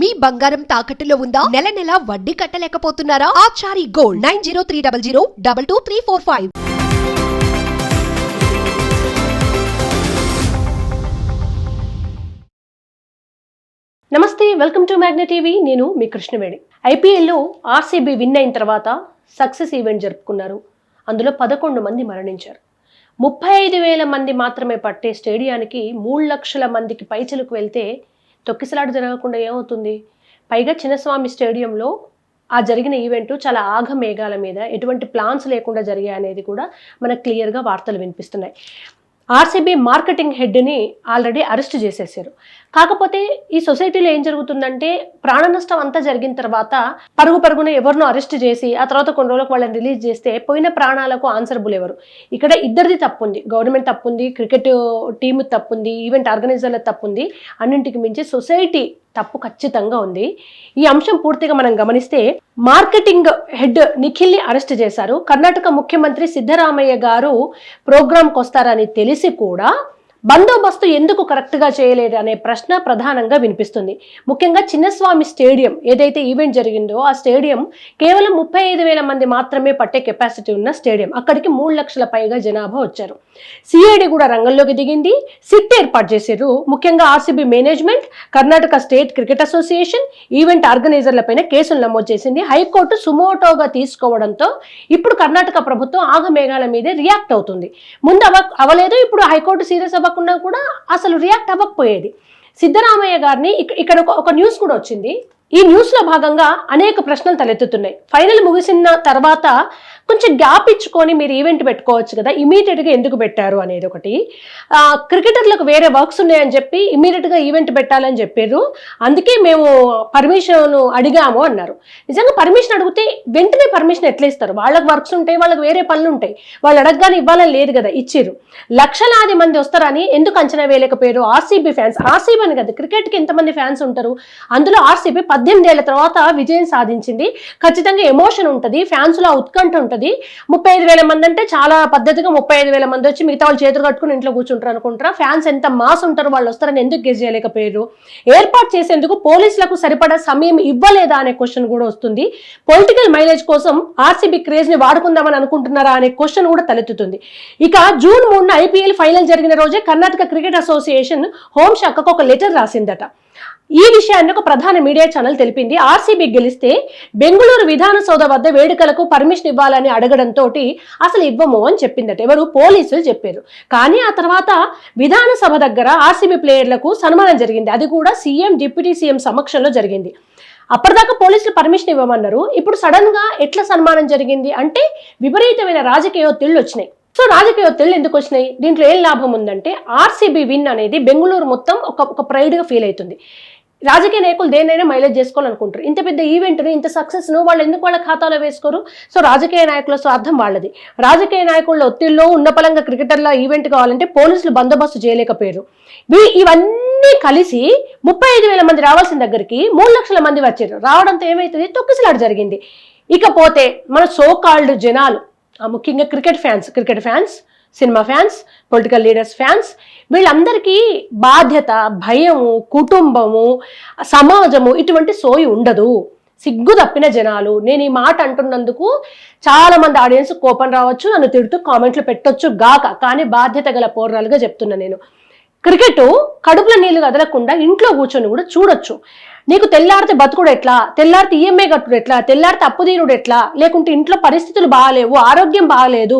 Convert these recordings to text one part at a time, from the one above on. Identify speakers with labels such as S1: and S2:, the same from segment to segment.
S1: మీ బంగారం తాకట్టులో ఉందా? నెల నెల వడ్డీ కట్టలేకపోతున్నారా? Achari gold nine zero three double zero double two three four five.
S2: నమస్తే వెల్కమ్ టు మ్యాగ్న టీవీ. నేను మీ కృష్ణవేణి. ఐపీఎల్లో ఆర్సీబీ విన్ అయిన తర్వాత సక్సెస్ ఈవెంట్ జరుపుకున్నారు. అందులో పదకొండు మంది మరణించారు. ముప్పై ఐదు వేల మంది మాత్రమే పట్టే స్టేడియానికి మూడు లక్షల మందికి పైచలకు వెళ్తే తొక్కిసలాట జరగకుండా ఏమవుతుంది? పైగా చిన్నస్వామి స్టేడియంలో ఆ జరిగిన ఈవెంట్ చాలా ఆగమేఘాల మీద ఎటువంటి ప్లాన్స్ లేకుండా జరిగాయి అనేది కూడా మనకు క్లియర్గా వార్తలు వినిపిస్తున్నాయి. ఆర్సీబీ మార్కెటింగ్ హెడ్ని ఆల్రెడీ అరెస్ట్ చేసేసారు. కాకపోతే ఈ సొసైటీలో ఏం జరుగుతుందంటే ప్రాణ నష్టం అంతా జరిగిన తర్వాత పరుగు పరుగున ఎవరినో అరెస్ట్ చేసి ఆ తర్వాత కొన్ని రోజులకు వాళ్ళని రిలీజ్ చేస్తే పోయిన ప్రాణాలకు ఆన్సరబుల్ ఎవరు? ఇక్కడ ఇద్దరిది తప్పు ఉంది గవర్నమెంట్ తప్పు ఉంది క్రికెట్ టీమ్ తప్పు ఉంది ఈవెంట్ ఆర్గనైజర్ల తప్పు ఉంది అన్నింటికి మించి సొసైటీ తప్పు ఖచ్చితంగా ఉంది. ఈ అంశం పూర్తిగా మనం గమనిస్తే మార్కెటింగ్ హెడ్ నిఖిల్ని అరెస్ట్ చేశారు. కర్ణాటక ముఖ్యమంత్రి సిద్ధరామయ్య గారు ప్రోగ్రాంకి వస్తారని తెలిసి కూడా బందోబస్తు ఎందుకు కరెక్ట్గా చేయలేదు అనే ప్రశ్న ప్రధానంగా వినిపిస్తుంది. ముఖ్యంగా చిన్నస్వామి స్టేడియం ఏదైతే ఈవెంట్ జరిగిందో ఆ స్టేడియం కేవలం ముప్పై ఐదు వేల మంది మాత్రమే పట్టే కెపాసిటీ ఉన్న స్టేడియం. అక్కడికి మూడు లక్షల పైగా జనాభా వచ్చారు. సిఐడి కూడా రంగంలోకి దిగింది. సిట్ ఏర్పాటు చేశారు ముఖ్యంగా RCB management Karnataka state cricket association event ఆర్గనైజర్లపైన కేసులు నమోదు చేసింది. హైకోర్టు సుమోటోగా తీసుకోవడంతో ఇప్పుడు కర్ణాటక ప్రభుత్వం ఆగమేఘాల మీదే రియాక్ట్ అవుతుంది. ముందు అవ అవలేదు ఇప్పుడు హైకోర్టు సీరియస్ అవ్వకుండా కూడా అసలు రియాక్ట్ అవ్వకపోయేది. సిద్ధరామయ్య గారిని ఇక్కడ ఒక న్యూస్ కూడా వచ్చింది. ఈ న్యూస్లో భాగంగా అనేక ప్రశ్నలు తలెత్తుతున్నాయి. ఫైనల్ ముగిసిన తర్వాత కొంచెం గ్యాప్ ఇచ్చుకొని మీరు ఈవెంట్ పెట్టుకోవచ్చు కదా ఇమీడియట్గా ఎందుకు పెట్టారు అనేది ఒకటి. క్రికెటర్లకు వేరే వర్క్స్ ఉన్నాయని చెప్పి ఇమీడియట్గా ఈవెంట్ పెట్టాలని చెప్పారు. అందుకే మేము పర్మిషన్ అడిగాము అన్నారు. నిజంగా పర్మిషన్ అడిగితే వెంటనే పర్మిషన్ ఎట్లా ఇస్తారు? వాళ్ళకి వర్క్స్ ఉంటాయి వాళ్ళకి వేరే పనులు ఉంటాయి. వాళ్ళు అడగగానే ఇవ్వాలని లేదు కదా ఇచ్చారు. లక్షలాది మంది వస్తారని ఎందుకు అంచనా వేయలేకపోయారు? ఆర్సీబీ ఫ్యాన్స్ ఆర్సీబీ అని కదా క్రికెట్కి ఎంతమంది ఫ్యాన్స్ ఉంటారు? అందులో ఆర్సీబీ పద్దెనిమిదేళ్ళ తర్వాత విజయం సాధించింది. ఖచ్చితంగా ఎమోషన్ ఉంటుంది ఫ్యాన్స్లో ఉత్కంఠ ఉంటుంది. ముప్పై ఐదు వేల మంది అంటే చాలా పద్ధతిగా ముప్పై ఐదు వేల మంది వచ్చి మిగతా వాళ్ళు చేతులు కట్టుకుని ఇంట్లో కూర్చుంటారు అనుకుంటారా? ఫ్యాన్స్ ఎంత మాస్ ఉంటారు వాళ్ళు వస్తారని ఎందుకు గెస్ చేయలేకపోయారు? ఏర్పాటు చేసేందుకు పోలీసులకు సరిపడా సమయం ఇవ్వలేదా అనే క్వశ్చన్ కూడా వస్తుంది. పొలిటికల్ మైలేజ్ కోసం ఆర్సీబీ క్రేజ్ని వాడుకుందామని అనుకుంటున్నారా అనే క్వశ్చన్ కూడా తలెత్తుతుంది. ఇక జూన్ మూడున ఐపీఎల్ ఫైనల్ జరిగిన రోజే కర్ణాటక క్రికెట్ అసోసియేషన్ హోంశాఖకు ఒక లెటర్ రాసిందట. ఈ విషయాన్ని ఒక ప్రధాన మీడియా ఛానల్ తెలిపింది. ఆర్సీబీ గెలిస్తే బెంగళూరు విధానసౌధ వద్ద వేడుకలకు పర్మిషన్ ఇవ్వాలని అడగడంతో అసలు ఇవ్వము అని చెప్పిందట. ఎవరు? పోలీసులు చెప్పారు. కానీ ఆ తర్వాత విధానసభ దగ్గర ఆర్సీబీ ప్లేయర్లకు సన్మానం జరిగింది. అది కూడా సీఎం డిప్యూటీ సీఎం సమక్షంలో జరిగింది. అప్పటిదాకా పోలీసులు పర్మిషన్ ఇవ్వమన్నారు. ఇప్పుడు సడన్గా ఎట్లా సన్మానం జరిగింది అంటే విపరీతమైన రాజకీయ ఒత్తిళ్ళు వచ్చినాయి. సో రాజకీయ ఒత్తిళ్ళు ఎందుకు వచ్చినాయి? దీంట్లో ఏం లాభం ఉందంటే ఆర్సీబీ విన్ అనేది బెంగళూరు మొత్తం ఒక ఒక ప్రైడ్గా ఫీల్ అవుతుంది. రాజకీయ నాయకులు దేన్నైనా మైలేజ్ చేసుకోవాలనుకుంటారు. ఇంత పెద్ద ఈవెంట్ని ఇంత సక్సెస్ను వాళ్ళు ఎందుకు వాళ్ళ ఖాతాలో వేసుకోరు? సో రాజకీయ నాయకుల స్వార్థం వాళ్ళది. రాజకీయ నాయకుల ఒత్తిడిలో ఉన్నపలంగా క్రికెటర్ల ఈవెంట్ కావాలంటే పోలీసులు బందోబస్తు చేయలేకపోయారు. ఇవన్నీ కలిసి ముప్పై ఐదు వేల మంది రావాల్సిన దగ్గరికి మూడు లక్షల మంది వచ్చారు. రావడంతో ఏమైతుంది? తొక్కిసలాట జరిగింది. ఇకపోతే మన సోకాల్డ్ జనాలు ఆ ముఖ్యంగా cricket fans cricket fans cinema fans political leaders fans వీళ్ళందరికీ బాధ్యత భయము కుటుంబము సమాజము ఇటువంటి సోయి ఉండదు. సిగ్గు తప్పిన జనాలు. నేను ఈ మాట అంటున్నందుకు చాలా మంది ఆడియన్స్ కోపం రావచ్చు నన్ను తిడుతూ కామెంట్లు పెట్టొచ్చు గాక కానీ బాధ్యత గల పోరాలుగా చెప్తున్నా నేను. క్రికెట్ కడుపులో నీళ్ళు కదలకుండా ఇంట్లో కూర్చొని కూడా చూడొచ్చు. నీకు తెల్లారితే బతుకుడు ఎట్లా? తెల్లారితే ఈఎంఐ కట్టుడు ఎట్లా? తెల్లారితే అప్పు తీరుడు ఎట్లా? లేకుంటే ఇంట్లో పరిస్థితులు బాగాలేవు ఆరోగ్యం బాగాలేదు.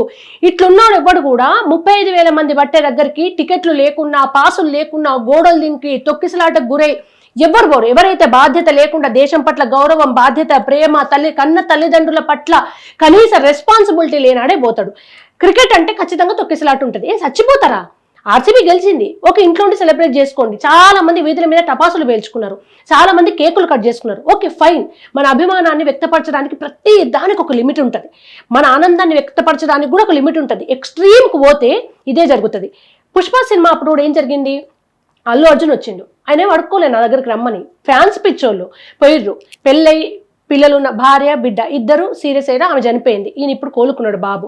S2: ఇట్లున్నాడు ఎవ్వడు కూడా ముప్పై ఐదు వేల మంది పట్టే దగ్గరికి టికెట్లు లేకున్నా పాసులు లేకున్నా గోడలు దింకి తొక్కిసలాటకు గురై ఎవరు పోరు? ఎవరైతే బాధ్యత లేకుండా దేశం పట్ల గౌరవం బాధ్యత ప్రేమ తల్లి కన్న తల్లిదండ్రుల పట్ల కనీస రెస్పాన్సిబిలిటీ లేనాడే పోతాడు. క్రికెట్ అంటే ఖచ్చితంగా తొక్కిసలాట ఉంటుంది. ఏ చచ్చిపోతారా? ఆర్సీబీ గెలిచింది. ఒక ఇంట్లో ఉండి సెలబ్రేట్ చేసుకోండి. చాలా మంది వీధుల మీద టపాసులు పేల్చుకున్నారు. చాలా మంది కేకులు కట్ చేసుకున్నారు. Okay fine. మన అభిమానాన్ని వ్యక్తపరచడానికి ప్రతి దానికి ఒక లిమిట్ ఉంటుంది. మన ఆనందాన్ని వ్యక్తపరచడానికి కూడా ఒక లిమిట్ ఉంటుంది. ఎక్స్ట్రీమ్కి పోతే ఇదే జరుగుతుంది. పుష్ప సినిమా అప్పుడు కూడా ఏం జరిగింది? అల్లు అర్జున్ వచ్చిండు. ఆయన అడుక్కోలేదు నా దగ్గరికి రమ్మని. ఫ్యాన్స్ పిచ్చోళ్ళు. పోయిర్రు. పెళ్ళై పిల్లలున్న భార్య బిడ్డ ఇద్దరు సీరియస్ అయినా ఆమె చనిపోయింది. ఈయన ఇప్పుడు కోలుకున్నాడు బాబు.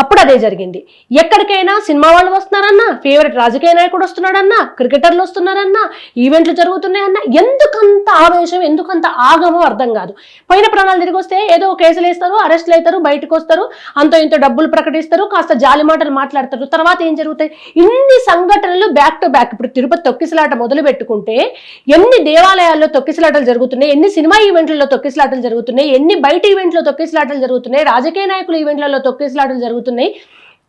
S2: అప్పుడు అదే జరిగింది. ఎక్కడికైనా సినిమా వాళ్ళు వస్తున్నారన్నా ఫేవరెట్ రాజకీయ నాయకుడు వస్తున్నాడన్నా క్రికెటర్లు వస్తున్నారన్నా ఈవెంట్లు జరుగుతున్నాయన్నా ఎందుకంత ఆవేశం ఎందుకంత ఆగమో అర్థం కాదు. పోయిన ప్రాణాలు తిరిగి వస్తే ఏదో కేసులు వేస్తారు అరెస్టులు అవుతారు బయటకు వస్తారు అంతో ఇంత డబ్బులు ప్రకటిస్తారు కాస్త జాలి మాటలు మాట్లాడతారు. తర్వాత ఏం జరుగుతాయి? ఇన్ని సంఘటనలు బ్యాక్ టు బ్యాక్ ఇప్పుడు తిరుపతి తొక్కిసలాట మొదలు పెట్టుకుంటే ఎన్ని దేవాలయాల్లో తొక్కిసలాటలు జరుగుతున్నాయి ఎన్ని సినిమా ఈవెంట్లలో తొక్కిసలాటలు జరుగుతున్నాయి. ఎన్ని బయట ఈవెంట్లో తొక్కిసలాటలు జరుగుతున్నాయి. రాజకీయ నాయకుల ఈవెంట్లలో తొక్కిసలాటలు జరుగుతున్నాయి.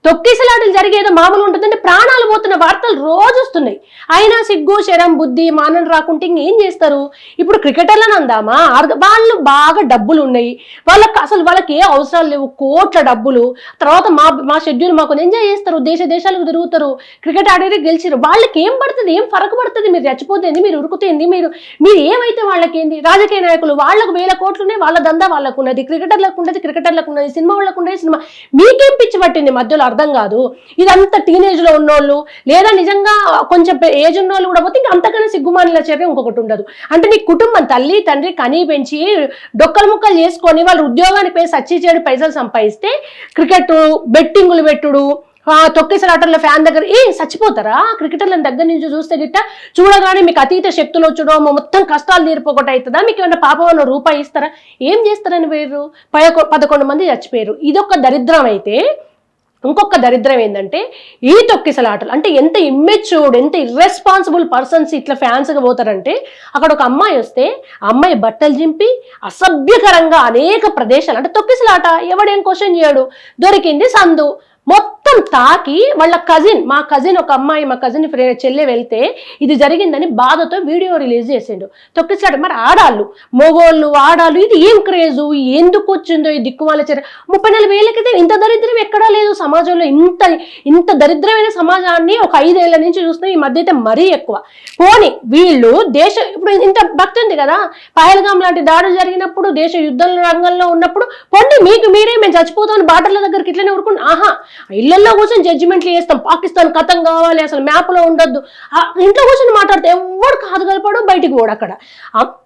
S2: తొక్కిసలాటలు జరిగేదో మామూలు ఉంటుందంటే ప్రాణాలు పోతున్న వార్తలు రోజు వస్తున్నాయి. అయినా సిగ్గు శరం బుద్ధి మానం రాకుంటే ఇంకేం చేస్తారు? ఇప్పుడు క్రికెటర్లను అందామా? వాళ్ళు బాగా డబ్బులు ఉన్నాయి. వాళ్ళకి అసలు వాళ్ళకి ఏ అవసరాలు లేవు. కోట్ల డబ్బులు. తర్వాత మా మా షెడ్యూల్ మాకు ఎంజాయ్ చేస్తారు. దేశ దేశాలకు తిరుగుతారు. క్రికెట్ ఆడేది గెలిచారు వాళ్ళకి ఏం పడుతుంది? ఏం ఫరక పడుతుంది? మీరు చచ్చిపోతుంది? మీరు ఉరుకుతుంది? మీరు మీరు ఏమైతే వాళ్ళకి ఏంది రాజకీయ నాయకులు వాళ్ళకు వేల కోట్లు ఉన్నాయి. వాళ్ళ దందా వాళ్ళకు ఉన్నది. క్రికెటర్లకు ఉన్నది క్రికెటర్లకు ఉన్నది సినిమా వాళ్ళకు ఉన్నది సినిమా. మీకేం పిచ్చి పట్టింది మధ్యలో అర్థం కాదు. ఇదంతా టీనేజ్లో ఉన్నోళ్ళు లేదా నిజంగా కొంచెం ఏజ్ ఉన్నోళ్ళు కూడా పోతే ఇంకా అంతకన్నా సిగ్గుమానిల చర్య ఇంకొకటి ఉండదు. అంటే నీ కుటుంబం తల్లి తండ్రి కనీ పెంచి డొక్కలు ముక్కలు చేసుకొని వాళ్ళు ఉద్యోగానికి పోయి సచ్చి చేయడు పైసలు సంపాదిస్తే క్రికెట్ బెట్టింగులు పెట్టుడు తొక్కేసారి తొక్కేసలాటల్లో ఫ్యాన్ దగ్గర ఏ చచ్చిపోతారా? క్రికెటర్ల దగ్గర నుంచి చూస్తే గిట్ట చూడగానే మీకు అతీత శక్తులు వచ్చడం మొత్తం కష్టాలు తీరిపోకట అవుతుందా మీకు ఏమైనా పాపం అన్న రూపాయి ఇస్తారా? ఏం చేస్తారని వేరు పదకొ పదకొండు మంది చచ్చిపోయారు. ఇదొక దరిద్రం అయితే ఇంకొక దరిద్రం ఏంటంటే ఈ తొక్కిసలాటలు. అంటే ఎంత ఇమ్మెచ్యూర్డ్ ఎంత ఇర్రెస్పాన్సిబుల్ పర్సన్స్ ఇట్లా ఫ్యాన్స్గా పోతారంటే అక్కడ ఒక అమ్మాయి వస్తే అమ్మాయి బట్టలు చింపి అసభ్యకరంగా అనేక ప్రదేశాలు అంటే తొక్కిసలాట ఎవడేం క్వశ్చన్ చేయడు. దొరికింది సందు. మొత్తం తాకి వాళ్ళ కజిన్ మా కజిన్ ఒక అమ్మాయి మా కజిన్ ఫ్రెండ్ చెల్లె వెళ్తే ఇది జరిగిందని బాధతో వీడియో రిలీజ్ చేసిండు. తొక్కిసాడు మరి ఆడాళ్ళు. మగోళ్ళు ఆడాళ్ళు ఇది ఏం క్రేజు ఎందుకు వచ్చిందో ఈ దిక్కుమాల చర్య ముప్పై నాలుగు వేలకైతే ఇంత దరిద్రం ఎక్కడా లేదు సమాజంలో. ఇంత ఇంత దరిద్రమైన సమాజాన్ని ఒక ఐదేళ్ళ నుంచి చూస్తున్నాం ఈ మధ్య అయితే మరీ ఎక్కువ. పోని వీళ్ళు దేశ ఇప్పుడు ఇంత భక్తి ఉంది కదా? పహల్గాం లాంటి దాడులు జరిగినప్పుడు దేశ యుద్ధ రంగంలో ఉన్నప్పుడు పొండి మీకు మీరే మేము చచ్చిపోతామని బార్డర్ల దగ్గరికి ఇట్లనే ఊరుకుంటాం ఆహా! ఇళ్ళలో కూర్చొని జడ్జిమెంట్లు చేస్తాం. పాకిస్తాన్ కథం కావాలి అసలు మ్యాప్లో ఉండొద్దు. ఇంట్లో కూర్చొని మాట్లాడితే ఎవడు కాదు కలపడు బయటికి పోడు అక్కడ.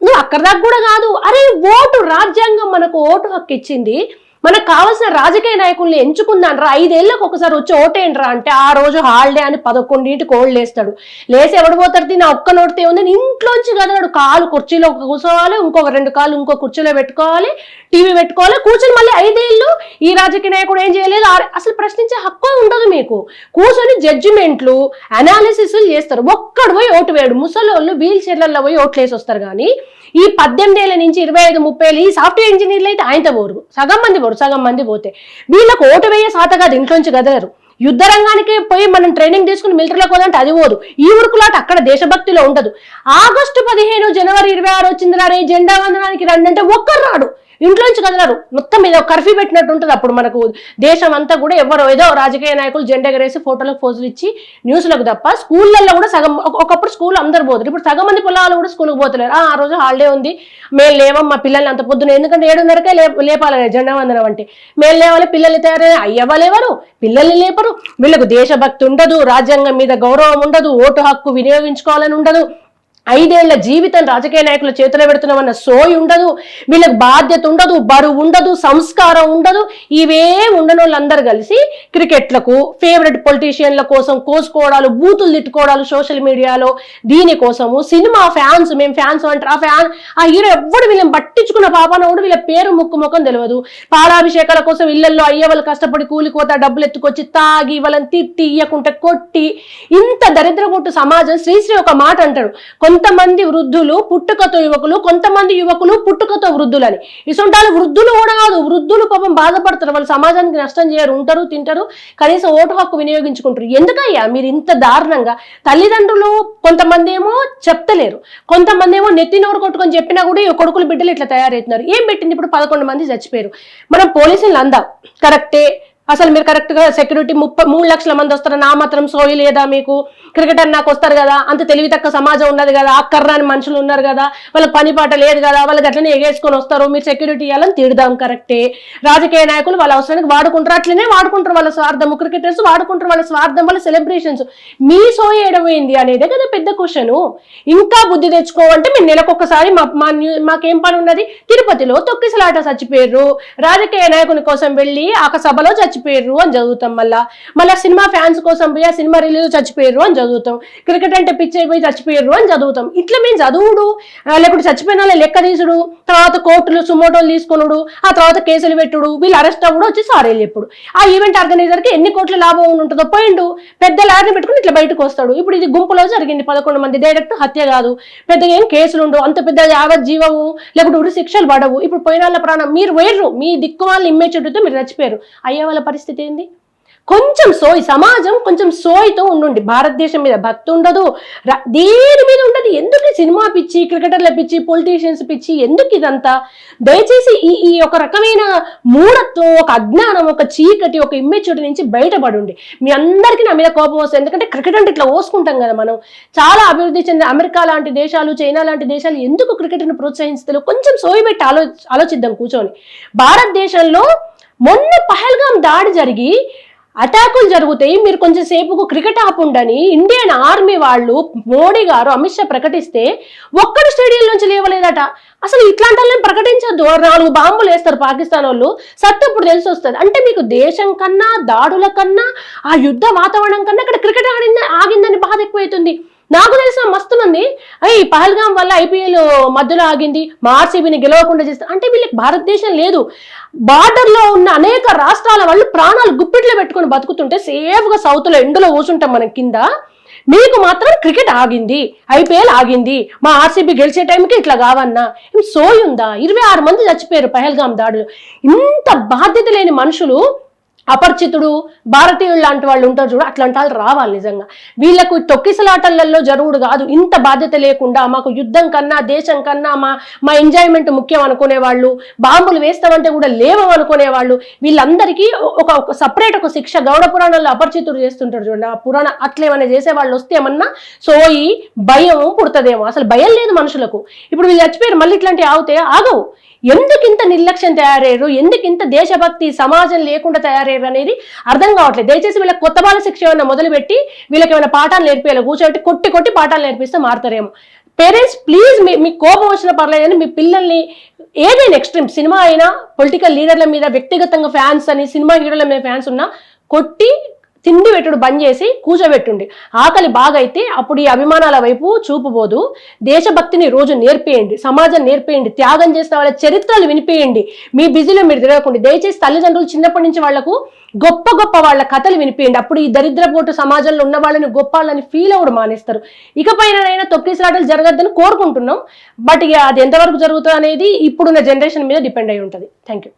S2: నువ్వు అక్కడ దాకా కూడా కాదు. అరే ఓటు రాజ్యాంగం మనకు ఓటు హక్కు ఇచ్చింది. మనకు కావాల్సిన రాజకీయ నాయకుల్ని ఎంచుకుందాం రా ఐదేళ్ళకి ఒకసారి వచ్చి ఓటేయండిరా అంటే ఆ రోజు హాలిడే అని పదకొండింటికి ఓళ్ళు లేస్తాడు. లేసి ఎవడు పోతాడు? నా ఒక్క నోటితే ఉంది ఇంట్లోంచి కదలాడు. కాలు కుర్చీలో ఒక కూర్చోవాలి ఇంకొక రెండు కాళ్ళు ఇంకో కుర్చీలో పెట్టుకోవాలి. టీవీ పెట్టుకోవాలి కూర్చొని మళ్ళీ ఐదేళ్ళు ఈ రాజకీయ నాయకుడు ఏం చేయలేదు? అసలు ప్రశ్నించే హక్కు ఉండదు మీకు. కూర్చొని జడ్జిమెంట్లు అనాలిసిస్లు చేస్తారు. ఒక్కడు పోయి ఓటు వేయడు. ముసలోళ్ళు వీల్ చైర్లలో పోయి ఓట్లు వేసి వస్తారు కానీ ఈ పద్దెనిమిది ఏళ్ళ నుంచి ఇరవై ఐదు ముప్పై ఈ సాఫ్ట్వేర్ ఇంజనీర్లు అయితే ఆయనతో పోరు. సగం మంది పోరు సగం మంది పోతే. వీళ్ళకు ఓటు వేయే సాత కాదు ఇంట్లోంచి కదలరు యుద్ధ రంగానికి పోయి మనం ట్రైనింగ్ తీసుకుని మిలిటరీలోకి పోదంటే అది పోదు. ఈ ఉరుకులాట అక్కడ దేశభక్తిలో ఉండదు. ఆగస్టు పదిహేను జనవరి ఇరవై ఆరు వచ్చింది రే జెండా వందనానికి రండి అంటే ఒక్కరు రాడు. ఇంట్లోంచి కదలరు. మొత్తం ఏదో కర్ఫ్యూ పెట్టినట్టు ఉంటుంది అప్పుడు మనకు. దేశం అంతా కూడా ఎవరో ఏదో రాజకీయ నాయకులు జెండా ఎగరేసి ఫోటోలకు ఫోజులు ఇచ్చి న్యూస్లకు తప్ప స్కూళ్ళల్లో కూడా సగం ఒకప్పుడు స్కూల్ అందరు పోతారు. ఇప్పుడు సగం మంది పిల్లలు కూడా స్కూల్కి పోతలేరు. ఆ రోజు హాలిడే ఉంది. మేము లేవం మా పిల్లల్ని అంత పొద్దున ఎందుకంటే ఏడున్నరకే లే లేపాలి జెండా వందనం అంటే. మేము లేవాలి పిల్లల్ని తయారై అయ్యవా లేవరు పిల్లల్ని లేపరు. వీళ్ళకు దేశభక్తి ఉండదు. రాజ్యాంగం మీద గౌరవం ఉండదు. ఓటు హక్కు వినియోగించుకోవాలని ఉండదు. ఐదేళ్ళ జీవితం రాజకీయ నాయకుల చేతిలో పెడుతున్నామన్న సోయి ఉండదు వీళ్ళకి బాధ్యత ఉండదు బరువు ఉండదు సంస్కారం ఉండదు. ఇవే ఉండని వాళ్ళందరూ కలిసి క్రికెట్లకు ఫేవరెట్ పొలిటీషియన్ల కోసం కోసుకోవడాలు బూతులు తిట్టుకోవడాలు సోషల్ మీడియాలో దీనికోసము సినిమా ఫ్యాన్స్ మేము ఫ్యాన్స్ అంటారు. ఆ ఫ్యాన్ ఆ హీరో ఎవ్వడు వీళ్ళని పట్టించుకున్న పాపనోడు వీళ్ళ పేరు ముక్కు ముఖం తెలియదు పాలాభిషేకాల కోసం ఇళ్ళలో అయ్యవాళ్ళు కష్టపడి కూలిపోతా డబ్బులు ఎత్తుకొచ్చి తాగి వాళ్ళని తిట్టి ఇయ్యకుంటే కొట్టి ఇంత దరిద్రపుట్టు సమాజం శ్రీశ్రీ ఒక మాట అంటాడు. కొంతమంది వృద్ధులు పుట్టుకతో యువకులు కొంతమంది యువకులు పుట్టుకతో వృద్ధులని. ఇసొంటాలు వృద్ధులు కూడా కాదు వృద్ధులు పాపం బాధపడతారు. వాళ్ళు సమాజానికి నష్టం చేయరు ఉంటారు తింటారు కనీసం ఓటు హక్కు వినియోగించుకుంటారు. ఎందుకయ్యా? మీరు ఇంత దారుణంగా తల్లిదండ్రులు కొంతమంది ఏమో చెప్తలేరు. కొంతమంది ఏమో నెత్తి నోరు కొట్టుకొని చెప్పినా కూడా ఈ కొడుకులు బిడ్డలు ఇట్లా తయారవుతున్నారు. ఏం పెట్టింది? ఇప్పుడు పదకొండు మంది చచ్చిపోయారు. మనం పోలీసులు అందాం. కరెక్టే. అసలు మీరు కరెక్ట్గా సెక్యూరిటీ ముప్పై మూడు లక్షల మంది వస్తారు నా మాత్రం సోయి లేదా మీకు? క్రికెటర్ నాకు వస్తారు కదా అంత తెలివి తక్కువ సమాజం ఉన్నది కదా అక్కర్రాని మనుషులు ఉన్నారు కదా వాళ్ళ పని పాట లేదు కదా వాళ్ళకి అట్లనే ఎగేసుకొని వస్తారు మీరు సెక్యూరిటీ ఇవ్వాలని తిడదాం కరెక్టే రాజకీయ నాయకులు వాళ్ళ అవసరానికి వాడుకుంటారు అట్లనే వాడుకుంటారు వాళ్ళ స్వార్థం క్రికెటర్స్ వాడుకుంటారు వాళ్ళ స్వార్థం వాళ్ళ సెలబ్రేషన్స్ మీ సోయి ఏడమైంది అనేదే కదా పెద్ద క్వశ్చన్ ఇంకా బుద్ధి తెచ్చుకోవంటే మీరు నెలకొకసారి మా మా న్యూ- మాకేం పని ఉన్నది? తిరుపతిలో తొక్కిసలాట చచ్చిపోయారు రాజకీయ నాయకుని కోసం వెళ్ళి ఆ సభలో చచ్చి చచ్చిపోయారు అని చదువుతాం మళ్ళా. మళ్ళీ సినిమా ఫ్యాన్స్ కోసం పోయి ఆ సినిమా రిలీజ్ చచ్చిపోయారు అని చదువుతాం. క్రికెట్ అంటే పిచ్చి అయిపోయి చచ్చిపోయారు అని చదువుతాం. ఇట్లా మేము చదువుడు. లేకుంటే చచ్చిపోయిన వాళ్ళ లెక్క తీసుడు. తర్వాత కోర్టులు సుమోటోలు తీసుకొనుడు. ఆ తర్వాత కేసులు పెట్టుడు. వీళ్ళు అరెస్ట్ అవ్వడు వచ్చి సారీ చెప్పుడు. ఆ ఈవెంట్ ఆర్గనైజర్కి ఎన్ని కోట్ల లాభం ఉంటుందో పోయిండు. పెద్ద లారిని పెట్టుకుని ఇట్లా బయటకు వస్తాడు. ఇప్పుడు ఇది గుంపులో జరిగింది. పదకొండు మంది. డైరెక్ట్ హత్య కాదు. పెద్దగా ఏం కేసులు ఉండవు. అంత పెద్ద యావత్ జీవము లేకుంటే ఉరి శిక్షలు పడవు. ఇప్పుడు పోయిన వాళ్ళ ప్రాణం. మీరు వేర్రు మీ దిక్కు వాళ్ళని ఇమ్మే చుట్టూతో మీరు చచ్చిపోయారు అయ్యే వాళ్ళ పరిస్థితి ఏంది? కొంచెం సోయి సమాజం కొంచెం సోయితో ఉండండి. భారతదేశం మీద భక్తి ఉండదు. ర- దేని మీద ఉండదు. ఎందుకు సినిమా పిచ్చి క్రికెటర్ల పిచ్చి పొలిటీషియన్స్ పిచ్చి ఎందుకు ఇదంతా? దయచేసి ఈ ఈ ఒక రకమైన మూఢత్వం ఒక అజ్ఞానం ఒక చీకటి ఒక ఇమ్మెచ్యూరిటీ నుంచి బయటపడండి. మీ అందరికీ నా మీద కోపం వస్తుంది. ఎందుకంటే క్రికెట్ అంటే ఇట్లా ఓసుకుంటాం కదా మనం. చాలా అభివృద్ధి చెందిన అమెరికా లాంటి దేశాలు చైనా లాంటి దేశాలు ఎందుకు క్రికెట్ను ప్రోత్సహిస్తలేవు కొంచెం సోయి పెట్టి ఆలో ఆలోచిద్దాం కూర్చొని. భారతదేశంలో మొన్న పహల్గాం దాడి జరిగి అటాకులు జరుగుతాయి. మీరు కొంచెం సేపుకు క్రికెట్ ఆపుండని ఇండియన్ ఆర్మీ వాళ్ళు మోడీ గారు అమిత్ షా ప్రకటిస్తే ఒక్కడు స్టేడియం నుంచి లేవలేదట. అసలు ఇట్లాంటి వాళ్ళని ప్రకటించొద్దు నాలుగు బాంబులు వేస్తారు పాకిస్తాన్ వాళ్ళు. సత్తప్పుడు తెలిసి వస్తుంది. అంటే మీకు దేశం కన్నా దాడుల కన్నా ఆ యుద్ధ వాతావరణం కన్నా ఇక్కడ క్రికెట్ ఆడింది ఆగిందని బాధ ఎక్కువైతుంది. నాకు తెలిసిన మస్తు మంది ఈ పహల్గాం వల్ల ఐపీఎల్ మధ్యలో ఆగింది. మా ఆర్సీబీని గెలవకుండా చేస్తారు అంటే వీళ్ళకి భారతదేశం లేదు. బార్డర్లో ఉన్న అనేక రాష్ట్రాల వాళ్ళు ప్రాణాలు గుప్పిట్లో పెట్టుకొని బతుకుతుంటే సేఫ్గా సౌత్లో ఎండలో కూర్చుంటాం మనం కింద. మీకు మాత్రం క్రికెట్ ఆగింది ఐపీఎల్ ఆగింది. మా ఆర్సీబీ గెలిచే టైంకి ఇట్లా కావన్నా. సోయుందా ఉందా? ఇరవై ఆరు మంది చచ్చిపోయారు పహల్గాం దాడులు. ఇంత బాధ్యత లేని మనుషులు అపరిచితుడు భారతీయులు లాంటి వాళ్ళు ఉంటారు చూడు అట్లాంటి వాళ్ళు రావాలి నిజంగా. వీళ్ళకు తొక్కిసలాటలలో జరుగుడు కాదు. ఇంత బాధ్యత లేకుండా మాకు యుద్ధం కన్నా దేశం కన్నా మా మా ఎంజాయ్మెంట్ ముఖ్యం అనుకునే వాళ్ళు బాంబులు వేస్తామంటే కూడా లేవం అనుకునే వాళ్ళు వీళ్ళందరికీ ఒక ఒక సపరేట్ ఒక శిక్ష గౌడ పురాణాల్లో అపరిచితుడు చేస్తుంటారు చూడండి ఆ పురాణ అట్లేమైనా చేసే వాళ్ళు వస్తే ఏమన్నా సోయి భయం పుడుతుందేమో. అసలు భయం లేదు మనుషులకు. ఇప్పుడు వీళ్ళు చచ్చిపోయారు మళ్ళీ ఇట్లాంటివి ఆగితే ఆగవు. ఎందుకు ఇంత నిర్లక్ష్యం తయారయ్యారు? ఎందుకు ఇంత దేశభక్తి సమాజం లేకుండా తయారయ్యారు అనేది అర్థం కావట్లేదు. దయచేసి వీళ్ళకి కొత్త బాల శిక్ష ఏమైనా మొదలుపెట్టి వీళ్ళకి ఏమైనా పాఠాలు నేర్పించాలి కూర్చోబెట్టి కొట్టి కొట్టి పాఠాలు నేర్పిస్తే మారుతారేమో. పేరెంట్స్ ప్లీజ్ మీ మీ కోపం వచ్చిన పర్లేదని మీ పిల్లల్ని ఏదైనా ఎక్స్ట్రీమ్ సినిమా అయినా పొలిటికల్ లీడర్ల మీద వ్యక్తిగతంగా ఫ్యాన్స్ అని సినిమా హీరోల మీద ఫ్యాన్స్ ఉన్నా కొట్టి తిండి పెట్టుడు బంద్ చేసి కూర్చోబెట్టుండి. ఆకలి బాగా అయితే అప్పుడు ఈ అభిమానాల వైపు చూపుబోదు దేశభక్తిని రోజు నేర్పేయండి సమాజం నేర్పేయండి త్యాగం చేసిన వాళ్ళ చరిత్రలు వినిపేయండి. మీ బిజీలో మీరు తిరగకండి దయచేసి తల్లిదండ్రులు చిన్నప్పటి నుంచి వాళ్ళకు గొప్ప గొప్ప వాళ్ళ కథలు వినిపేయండి. అప్పుడు ఈ దరిద్రపోటు సమాజంలో ఉన్న వాళ్ళని గొప్ప వాళ్ళని ఫీల్ అవ్వడం మానేస్తారు. ఇకపైన తొక్కిసలాటలు జరగద్దని కోరుకుంటున్నాం. బట్ ఇక అది ఎంతవరకు జరుగుతుంది అనేది ఇప్పుడున్న జనరేషన్ మీద డిపెండ్ అయి ఉంటుంది. Thank you